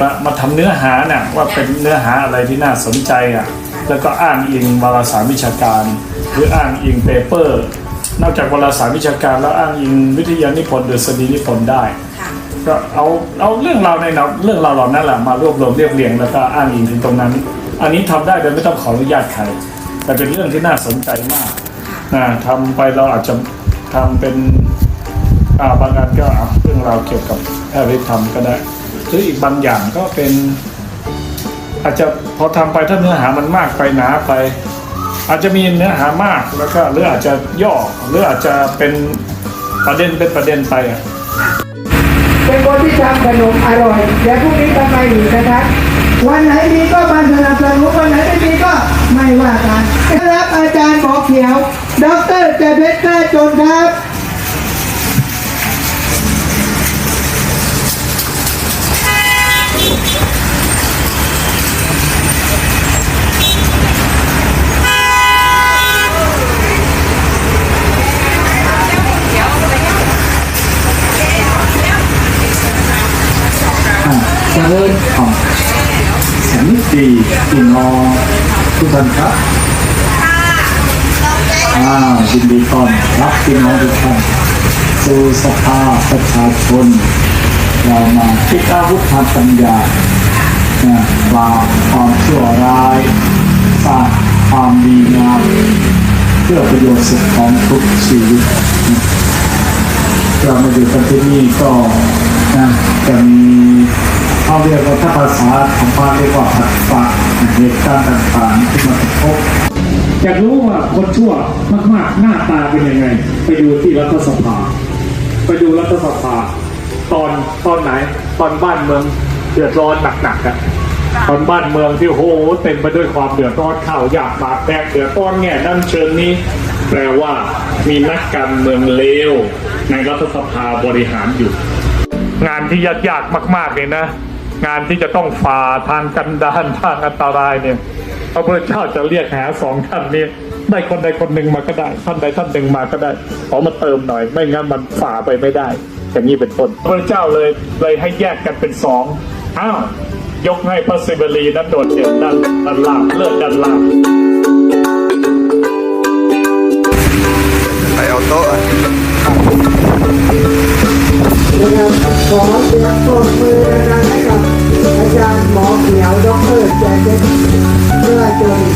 มามาทำเนื้อหาเนี่ยว่าเป็นเนื้อหาอะไรที่น่าสนใจอะแล้วก็อ้างอิงวารสารวิชาการ หรืออ้างอิงเปเปอร์ นอกจากวารสารวิชาการแล้วอ้างอิงวิทยานิพนธ์หรือสดีนิพนธ์ได้ค่ะก็เอาเอาเรื่องราวในเนาเรื่องราวเหล่านั้นแหละมารวบรวมเรียบเรียงแล้วก็อ้างอิงถึงตรงนั้น อันนี้ทำได้โดยไม่ต้องขออนุญาตใครแต่เป็นเรื่องที่น่าสนใจมากนะทำไปเราอาจจะทำเป็นอ่าบางอันก็เอาเรื่องราวเกี่ยวกับแพทย์ธรรมก็ได้ หรืออีกบางอย่างก็เป็น อาจจะพอทำไปถ้าเนื้อหามันมากไปหนาไป อาจจะมีเนื้อหามากแล้วก็หรืออาจจะย่อหรืออาจจะเป็นประเด็นเป็นประเด็นไปอะเป็นคนที่ทำขนมอร่อยเดี๋ยวพรุ่งนี้ทำไมอีกนะครับ วันไหนมีก็มาสนับสนุนวันไหนไม่มีก็ไม่ว่ากันรับอาจารย์หมอเขียว ดรเจเพชรกล้าจนครับ เจริญพรสันติพี่น้องทุกท่านครับอ่ายินดีต้อนรับพี่น้องทุกท่านสู่สภาประชาชนเรามาคิดอาวุธทางปัญญานะปราบความชั่วร้ายสร้างความดีงามเพื่อประโยชน์สุขของทุกชีวิตเรามาอยู่กันที่นี่ก็นะจะมี เขาเรียกว่าถ้าภาษาของบ้านเรียกว่าผัดปะเหตุการณ์ต่างๆที่มากระทบอยากรู้ว่าคนชั่วมากๆหน้าตาเป็นยังไง ไปดูที่รัฐสภา ไปดูรัฐสภา ตอนตอนไหน ตอนบ้านเมืองเดือดร้อนหนักๆอะตอนบ้านเมืองที่โหเต็มไปด้วยความเดือดร้อนข่าวยากหมากแดงเดือดร้อนแง่นั่นเชิงนี้ แปลว่ามีนักการเมืองเลวในรัฐสภาบริหารอยู่ งานที่ยากๆมากๆเลยนะ งานที่จะต้องฝ่าทางกันดานทางอันตรายเนี่ยพระพุทธเจ้าจะเรียกหาสองท่านนี้ได้คนใดคนหนึ่งมาก็ได้ ท่านใดท่านหนึ่งมาก็ได้ขอมาเติมหน่อย ไม่งั้นมันฝ่าไปไม่ได้ อย่างนี้เป็นต้นพระเจ้าเลยเลยให้แยกกันเป็นสองอ้าวยกให้พระศิวลีนั้นโดดเด่นด้านด้านล่างเลิศด้านล่างไปเอาโต๊ะ เสียงปรบมือดังให้กับอาจารย์หมอเขียวดรแจ็คเพื่อจน